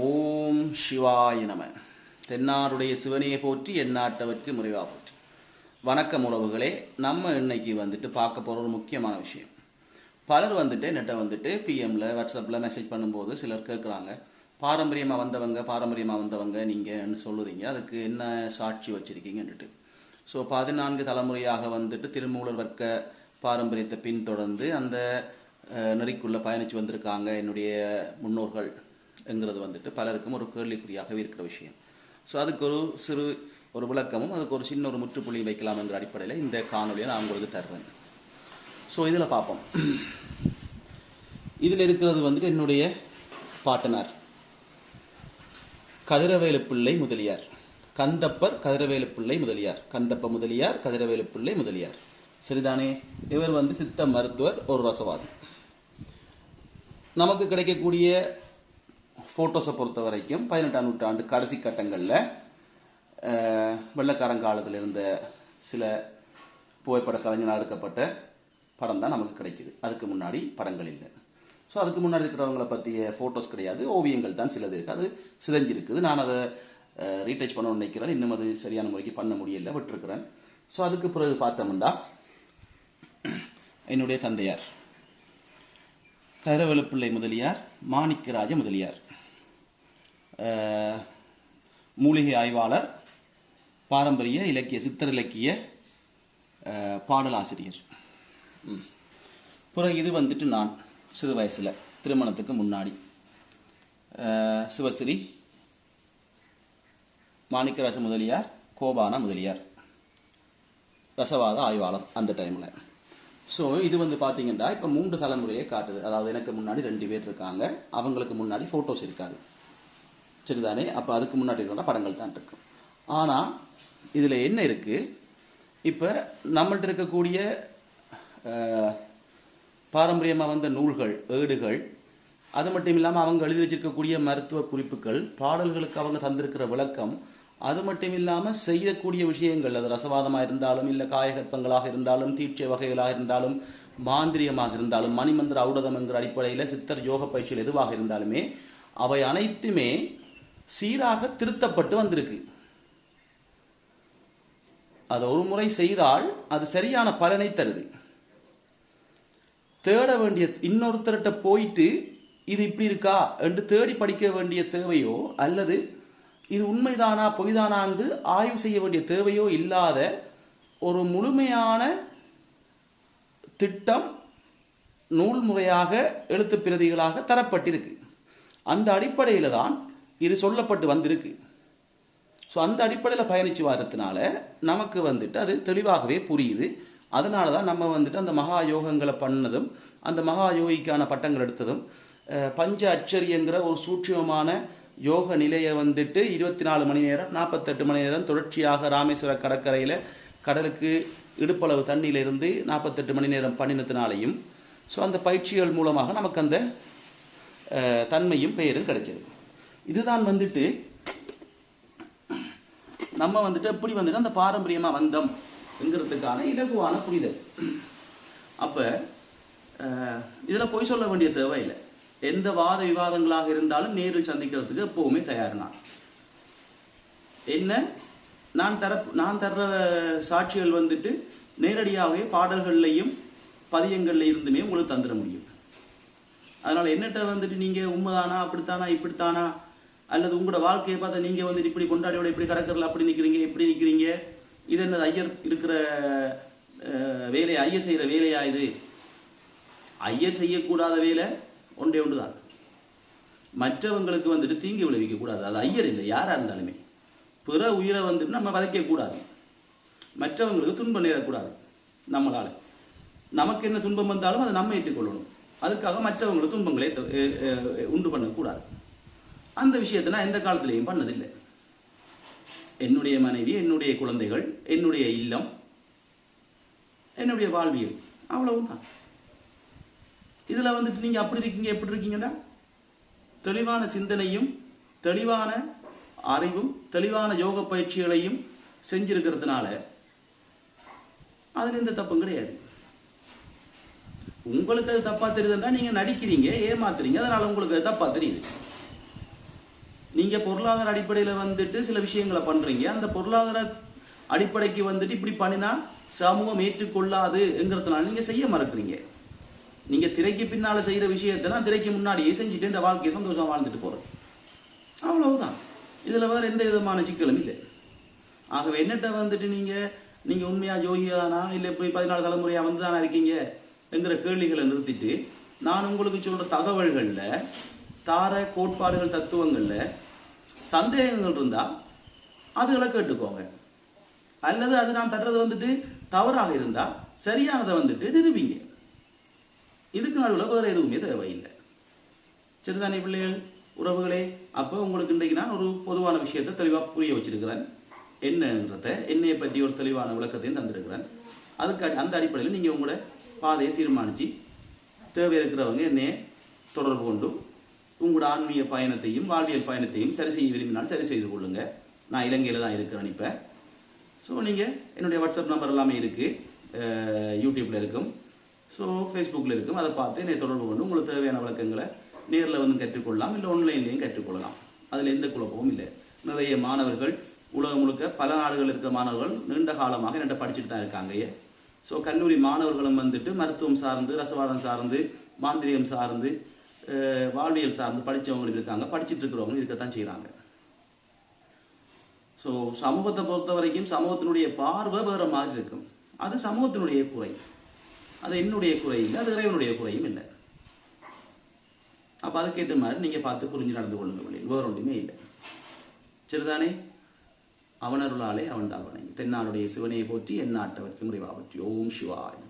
ஓம் சிவாய நம. தென்னாருடைய சிவனையை போற்றி எந்நாட்டவர்க்கு முறைவாக போற்றி. வணக்கம் உறவுகளே நம்ம இன்னைக்கு வந்துட்டு பார்க்க போகிற ஒரு முக்கியமான விஷயம். பலர் வந்துட்டு நெட்டை வந்துட்டு பிஎம்ல வாட்ஸ்அப்பில் மெசேஜ் பண்ணும்போது சிலர் கேட்குறாங்க பாரம்பரியமாக வந்தவங்க பாரம்பரியமாக வந்தவங்க நீங்கன்னு சொல்லுறீங்க. அதுக்கு என்ன சாட்சி வச்சுருக்கீங்கன்ட்டு ஸோ பதினான்கு தலைமுறையாக வந்துட்டு திருமூலர் வர்க்க பாரம்பரியத்தை பின்தொடர்ந்து அந்த நெறிக்குள்ளே பயணித்து வந்திருக்காங்க என்னுடைய முன்னோர்கள். என்கிறது வந்துட்டு பலருக்கும் ஒரு கேள்விக்குறியாகவே இருக்கிற விஷயம். ஸோ அதுக்கு ஒரு சிறு ஒரு விளக்கமும் அதுக்கு ஒரு சின்ன ஒரு முற்றுப்புள்ளி வைக்கலாம் என்ற அடிப்படையில் இந்த காணொலியை நான் உங்களுக்கு தர்றேன். ஸோ இதில் பார்ப்போம். இதில் இருக்கிறது வந்துட்டு என்னுடைய பாட்டனார். கதிரவேலு பிள்ளை முதலியார். கந்தப்பர் கதிரவேலு பிள்ளை முதலியார். கந்தப்ப முதலியார் கதிரவேலு பிள்ளை முதலியார். சரிதானே? இவர் வந்து சித்த மருத்துவர் ஒரு ரசவாதி. நமக்கு கிடைக்கக்கூடிய ஃபோட்டோஸை பொறுத்த வரைக்கும் பதினெட்டாம் நூற்றாண்டு கடைசி கட்டங்களில் வெள்ளக்காரங்காலத்தில் இருந்த சில புகைப்பட கலைஞரால் எடுக்கப்பட்ட படம் தான் நமக்கு கிடைக்குது. அதுக்கு முன்னாடி படங்கள் இல்லை. ஸோ அதுக்கு முன்னாடி இருக்கிறவங்கள பற்றிய ஃபோட்டோஸ் கிடையாது. ஓவியங்கள் தான் சிலது இருக்குது அது சிதைஞ்சிருக்குது. நான் அதை ரீடச் பண்ணணும்னு நினைக்கிறேன். இன்னும் அது சரியான முறைக்கு பண்ண முடியல விட்டுருக்கிறேன். ஸோ அதுக்கு பிறகு பார்த்தோம்னா என்னுடைய தந்தையார் கதிரவேலுப்பிள்ளை முதலியார் மாணிக்கராஜ முதலியார். மூலிகை ஆய்வாளர் பாரம்பரிய இலக்கிய சித்தர் இலக்கிய பாடலாசிரியர். ம். பிறகு இது வந்துட்டு நான் சிறு வயசில் திருமணத்துக்கு முன்னாடி. சிவஸ்ரீ மாணிக்கராச முதலியார் கோபான முதலியார். ரசவாத ஆய்வாளர் அந்த டைமில் ஸோ இது வந்து பார்த்தீங்கன்னா இப்போ மூன்று தலைமுறையை காட்டுது. அதாவது எனக்கு முன்னாடி ரெண்டு பேர் இருக்காங்க. அவங்களுக்கு முன்னாடி ஃபோட்டோஸ் இருக்காது. சரிதானே அப்போ அதுக்கு முன்னாடி இருக்கிற படங்கள் தான் இருக்கும். ஆனால் இதில் என்ன இருக்குது இப்போ நம்மள்ட்ட இருக்கக்கூடிய பாரம்பரியமாக வந்த நூல்கள் ஏடுகள் அது மட்டும் இல்லாமல் அவங்க எழுதி வச்சிருக்கக்கூடிய மருத்துவ குறிப்புகள் பாடல்களுக்கு அவங்க தந்திருக்கிற விளக்கம் அது மட்டும் இல்லாமல் செய்யக்கூடிய விஷயங்கள் அது ரசவாதமாக இருந்தாலும் இல்லை காயகற்பங்களாக இருந்தாலும் தீட்சை வகைகளாக இருந்தாலும் மாந்திரியமாக இருந்தாலும் மணிமந்திர ஔடதம் என்கிற அடிப்படையில் சித்தர் யோக பயிற்சியில் எதுவாக இருந்தாலுமே அவை அனைத்துமே சீராக திருத்தப்பட்டு வந்திருக்கு. அதை ஒரு முறை செய்தால் அது சரியான பலனை தருது. தேட வேண்டிய இன்னொருத்தர்கிட்ட போயிட்டு இது இப்படி இருக்கா என்று தேடி படிக்க வேண்டிய தேவையோ அல்லது இது உண்மைதானா பொய்தானா என்று ஆய்வு செய்ய வேண்டிய தேவையோ இல்லாத ஒரு முழுமையான திட்டம் நூல் முறையாக எழுத்து பிரதிகளாக தரப்பட்டிருக்கு. அந்த அடிப்படையில் தான் இது சொல்லப்பட்டு வந்திருக்கு. ஸோ அந்த அடிப்படையில் பயணித்து வரதுனால நமக்கு வந்துட்டு அது தெளிவாகவே புரியுது. அதனால தான் நம்ம வந்துட்டு அந்த மகா யோகங்களை பண்ணதும் அந்த மகா யோகிக்கான பட்டங்கள் எடுத்ததும் பஞ்ச அச்சரியங்கிற ஒரு சூட்சமமான யோக நிலையை வந்துட்டு இருபத்தி நாலு மணி நேரம் நாற்பத்தெட்டு மணி நேரம் தொடர்ச்சியாக ராமேஸ்வர கடற்கரையில் கடலுக்கு இடுப்பளவு தண்ணியிலிருந்து நாற்பத்தெட்டு மணி நேரம் பண்ணினத்தினாலையும் ஸோ அந்த பயிற்சிகள் மூலமாக நமக்கு அந்த தன்மையும் பெயரும் கிடைச்சது. இதுதான் வந்துட்டு நம்ம வந்துட்டு எப்படி வந்துட்டு அந்த பாரம்பரியமா வந்தோம் என்கிறதுக்கான இலகுவான புரிதல். அப்ப அஹ், இதுல பொய் சொல்ல வேண்டிய தேவையில்லை. எந்த வாத விவாதங்களாக இருந்தாலும் நேரில் சந்திக்கிறதுக்கு எப்பவுமே தயார் நான் என்ன? நான் தர நான் தர்ற சாட்சிகள் வந்துட்டு நேரடியாகவே பாடல்கள்லையும் பதியங்கள்ல இருந்துமே உங்களுக்கு தந்துட முடியும். அதனால என்னட்ட வந்துட்டு நீங்க உண்மைதானா அப்படித்தானா இப்படித்தானா அல்லது உங்களோட வாழ்க்கையை பார்த்தா நீங்க வந்து இப்படி கொண்டாடியோட இப்படி கடற்கரில் அப்படி நிக்கிறீங்க இப்படி நிக்கிறீங்க. இது என்னது ஐயர் இருக்கிற வேலையை வேலை ஐயர் செய்யற வேலையா இது? ஐயர் செய்யக்கூடாத வேலை ஒன்றே ஒன்றுதான். மற்றவங்களுக்கு வந்துட்டு தீங்கு விளைவிக்க கூடாது. அது ஐயர் இல்லை யாரா இருந்தாலுமே. பிற உயிரை வந்துட்டு நம்ம வதைக்க கூடாது மற்றவங்களுக்கு துன்பம் நேரக்கூடாது நம்மளால. நமக்கு என்ன துன்பம் வந்தாலும் அதை நம்ம ஏற்றுக்கொள்ளணும். அதுக்காக மற்றவங்களுக்கு துன்பங்களை உண்டு பண்ணக்கூடாது. அந்த விஷயத்தை நான் எந்த காலத்திலையும் பண்ணதில்லை. என்னுடைய மனைவி என்னுடைய குழந்தைகள் என்னுடைய இல்லம் என்னுடைய வாழ்வியல் அவ்வளவுதான். இதுல வந்துட்டு நீங்க அப்படி இருக்கீங்க எப்படி இருக்கீங்கன்னா தெளிவான சிந்தனையும் தெளிவான அறிவும் தெளிவான யோக பயிற்சிகளையும் செஞ்சிருக்கிறதுனால அதுல எந்த தப்பும் கிடையாது. உங்களுக்கு அது தப்பா தெரியுதுன்னா நீங்க நடிக்கிறீங்க ஏமாத்துறீங்க அதனால உங்களுக்கு அது தப்பா தெரியுது. நீங்க பொருளாதார அடிப்படையில வந்துட்டு சில விஷயங்களை பண்றீங்க. அந்த பொருளாதார அடிப்படைக்கு வந்துட்டு இப்படி பண்ணினா சமூகம் ஏற்றுக்கொள்ளாதுங்கிறதுனால நீங்க செய்ய மறக்கிறீங்க. நீங்க திரைக்கு பின்னால செய்யற விஷயத்தெல்லாம் திரைக்கு முன்னாடியே செஞ்சுட்டு இந்த வாழ்க்கையை சந்தோஷமா வாழ்ந்துட்டு போறது. அவ்வளவுதான். இதுல வேற எந்த விதமான சிக்கலும் இல்லை. ஆகவே என்னட்ட வந்துட்டு நீங்க நீங்க உண்மையா ஜோகியானா இல்ல இப்படி பதினாலு தலைமுறையா வந்து தானே இருக்கீங்க என்கிற கேள்விகளை நிறுத்திட்டு நான் உங்களுக்கு சொல்ற தகவல்கள்ல தார கோட்பாடுகள் தத்துவங்கள்ல சந்தேகங்கள் இருந்தா அதுகளை கேட்டுக்கோங்க. அல்லது அது நான் தர்றது வந்துட்டு தவறாக இருந்தா சரியானதை வந்துட்டு நிரூபிங்க. இதுக்கு நடுவில் வேற எதுவுமே தேவையில்லை. சரிதானே பிள்ளைகள் உறவுகளே அப்போ உங்களுக்கு இன்றைக்கு நான் ஒரு பொதுவான விஷயத்தை தெளிவாக புரிய வச்சிருக்கிறேன். என்னன்றத என்னைய பற்றி ஒரு தெளிவான விளக்கத்தையும் தந்திருக்கிறேன். அதுக்கு அந்த அடிப்படையில் நீங்கள் உங்களோட பாதையை தீர்மானித்து தேவை இருக்கிறவங்க என்னைய தொடர்பு கொண்டு உங்களோட ஆன்மீக பயணத்தையும் வாழ்வியல் பயணத்தையும் சரி செய்ய விரும்பினாலும் சரி செய்து கொள்ளுங்க. நான் இலங்கையில் தான் இருக்கிறேன் இப்போ. ஸோ நீங்கள் என்னுடைய வாட்ஸ்அப் நம்பர் எல்லாமே இருக்குது யூடியூப்பில் இருக்கும். ஸோ ஃபேஸ்புக்கில் இருக்கும். அதை பார்த்து என்னை தொடர்பு கொண்டு உங்களுக்கு தேவையான விளக்கங்களை நேரில் வந்து கற்றுக்கொள்ளலாம். இல்லை ஆன்லைன்லேயும் கற்றுக்கொள்ளலாம். அதில் எந்த குழப்பமும் இல்லை. நிறைய மாணவர்கள் உலகம் முழுக்க பல நாடுகள் இருக்கிற மாணவர்கள் நீண்ட காலமாக என்கிட்ட படிச்சுட்டு தான் இருக்காங்க. ஸோ கல்லூரி மாணவர்களும் வந்துட்டு மருத்துவம் சார்ந்து ரசவாதம் சார்ந்து மாந்திரியம் சார்ந்து வாழ்வியல் சார்ந்து படிச்சவங்களும் இருக்காங்க படிச்சுட்டு இருக்கிறவங்க இருக்கத்தான் செய்கிறாங்க ஸோ சமூகத்தை பொறுத்த வரைக்கும் சமூகத்தினுடைய பார்வை வேற மாதிரி இருக்கும். அது சமூகத்தினுடைய குறை. அது என்னுடைய குறை இல்லை அது இறைவனுடைய குறையும் இல்லை. அப்போ அதுக்கேற்ற மாதிரி நீங்க பார்த்து புரிஞ்சு நடந்து கொள்ளுங்க வழியில் வேற ஒன்றுமே இல்லை. சரிதானே? அவனருளாலே அவன் தாழ்வனை தென்னாடுடைய சிவனையை போற்றி எந்நாட்டவர்க்கும் முறைவா பற்றி. ஓம் சிவாய்